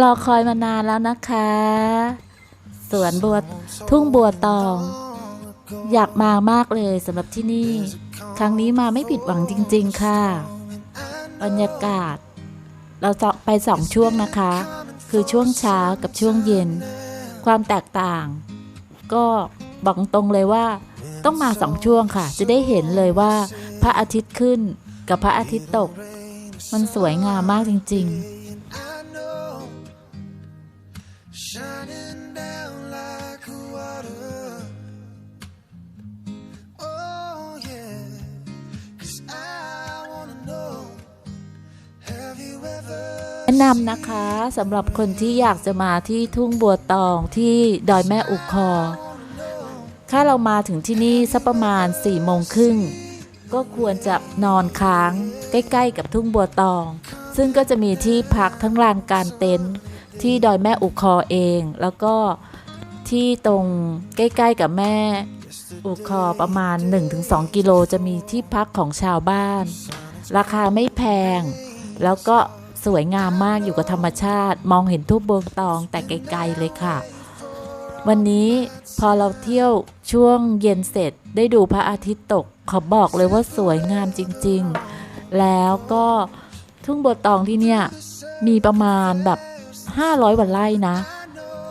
รอคอยมานานแล้วนะคะ สวนบัวทุ่งบัวตอง อยากมามากเลยสำหรับที่นี่ ครั้งนี้มาไม่ผิดหวังจริง ๆ ค่ะ บรรยากาศ เราจะไปสองช่วงนะคะ คือช่วงเช้ากับช่วงเย็น ความแตกต่าง ก็บอกตรงเลยว่า ต้องมาสองช่วงค่ะ จะได้เห็นเลยว่า พระอาทิตย์ขึ้นกับพระอาทิตย์ตก มันสวยงามมากจริง ๆ นะนำนะคะสำหรับคนที่อยากจะมาที่ทุ่งบัวตองที่ดอยแม่อุคอถ้าเรามาถึงที่นี่สักประมาณ4ี่โมงครึ่งก็ควรจะนอนค้างใกล้ ๆ กับทุ่งบัวตอง ซึ่งก็จะมีที่พักทั้งลานการเต็นท์ที่ดอยแม่อุคอเอง แล้วก็ที่ตรงใกล้ๆกับแม่อุคอประมาณ 1-2 กิโลจะมีที่พักของชาวบ้าน ราคาไม่แพง แล้วก็ สวยงามมากอยู่กับธรรมชาติ มองเห็นทุ่งบัวตองแต่ไกลๆเลยค่ะ วันนี้พอเราเที่ยวช่วงเย็นเสร็จได้ดูพระอาทิตย์ตก ขอบอกเลยว่าสวยงามจริงๆ แล้วก็ทุ่งบัวตองที่เนี่ยมีประมาณแบบ 500วันไร่นะ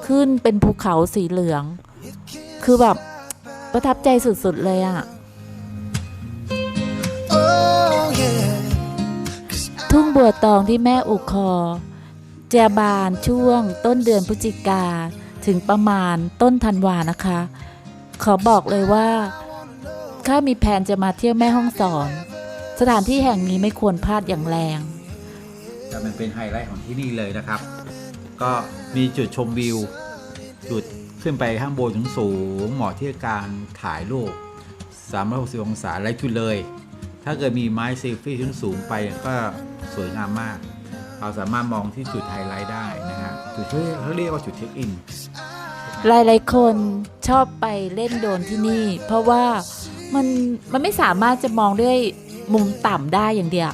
ขึ้นเป็นภูเขาสีเหลือง คือแบบประทับใจสุดๆเลยอะ Oh ทุ่งบัวตองที่แม่อุคอจะบานช่วงต้นเดือนพฤศจิกาถึงประมาณต้นธันวานะคะ ขอบอกเลยว่าถ้ามีแผนจะมาเที่ยวแม่ห้องสอน สถานที่แห่งนี้ไม่ควรพลาดอย่างแรงแต่มันเป็นไฮไลท์ของที่นี่เลยนะครับ ก็มีจุดชมวิว จุดขึ้นไปข้างบนถึงสูงเหมาะที่การถ่ายรูป 360 องศาและจุดเลย ถ้าเกิดมีไม้เซลฟี่ถึงสูงไปก็ สวยงามมาก เราสามารถมองที่จุดไฮไลท์ได้นะฮะจุดที่เขาเรียกว่าจุดเช็คอิน หลายๆคนชอบไปเล่นโดนที่นี่ เพราะว่ามันมันไม่สามารถจะมองด้วยมุมต่ำได้อย่างเดียว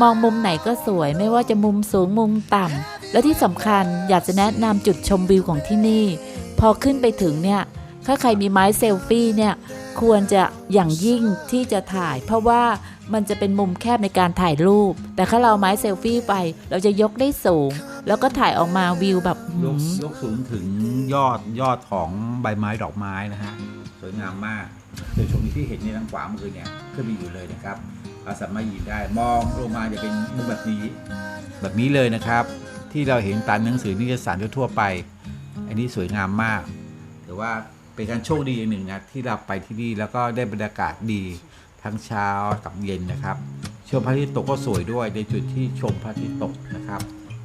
มองมุมไหนก็สวยไม่ว่าจะมุมสูงมุมต่ำและที่สำคัญอยากจะแนะนำจุดชมวิวของที่นี่ พอขึ้นไปถึงเนี่ยถ้าใครมีไม้เซลฟี่เนี่ยควรจะอย่างยิ่งที่จะถ่าย เพราะว่า มันจะเป็นมุมแคบในการถ่ายรูป แต่ถ้าเราไม้เซลฟี่ไป เราจะยกได้สูง แล้วก็ถ่ายออกมาวิวแบบยกยกสูงถึงยอดยอดของใบไม้ดอกไม้นะฮะ สวยงามมากโดยชมที่เห็นในทางขวามือเนี่ยขึ้นไปอยู่เลยนะครับ เราสามารถยืนได้มองลงมาจะเป็นมุมแบบนี้ แบบนี้เลยนะครับ ที่เราเห็นตามหนังสือนิตยสารทั่วไป อันนี้สวยงามมาก ถือว่าเป็นการโชคดีอย่างหนึ่งนะที่เราไปที่นี่แล้วก็ได้บรรยากาศดี ทั้งเช้ากับเย็นนะครับ ชมพระอาทิตย์ตกก็สวยด้วยในจุดที่ชมพระอาทิตย์ตกนะครับ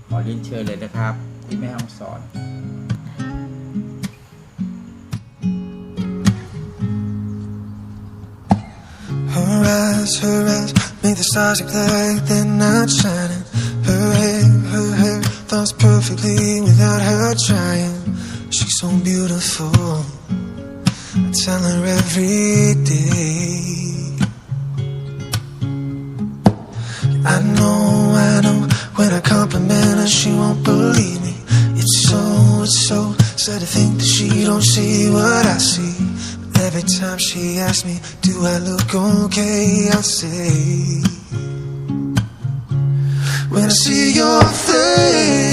ขอเรียนเชิญเลยนะครับ ที่แม่ห้องสอน Her eyes, her eyes make the stars look like they're not shining. Her hair, her hair falls perfectly without her trying. She's so beautiful. I tell her every day. Won't believe me. It's so, it's so sad to think that she don't see what I see. But every time she asks me, Do I look okay? I say, When I see your face,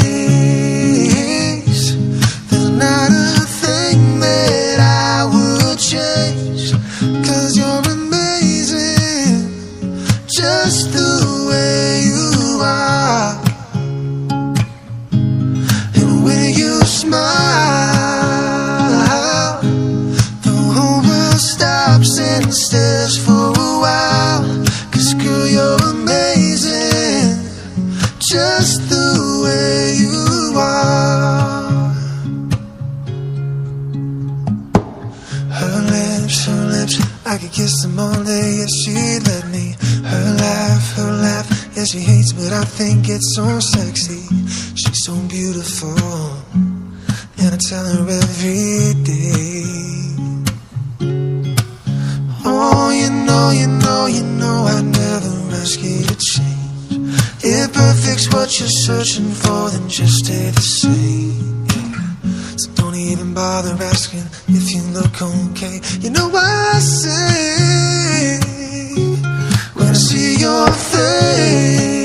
way if she let me. Her laugh, her laugh, yeah she hates but I think it's so sexy. She's so beautiful. And I tell her every day. Oh, you know, you know, you know I never ask you to change. If perfect's what you're searching for then just stay the same even bother asking if you look okay. You know I say when I see your face.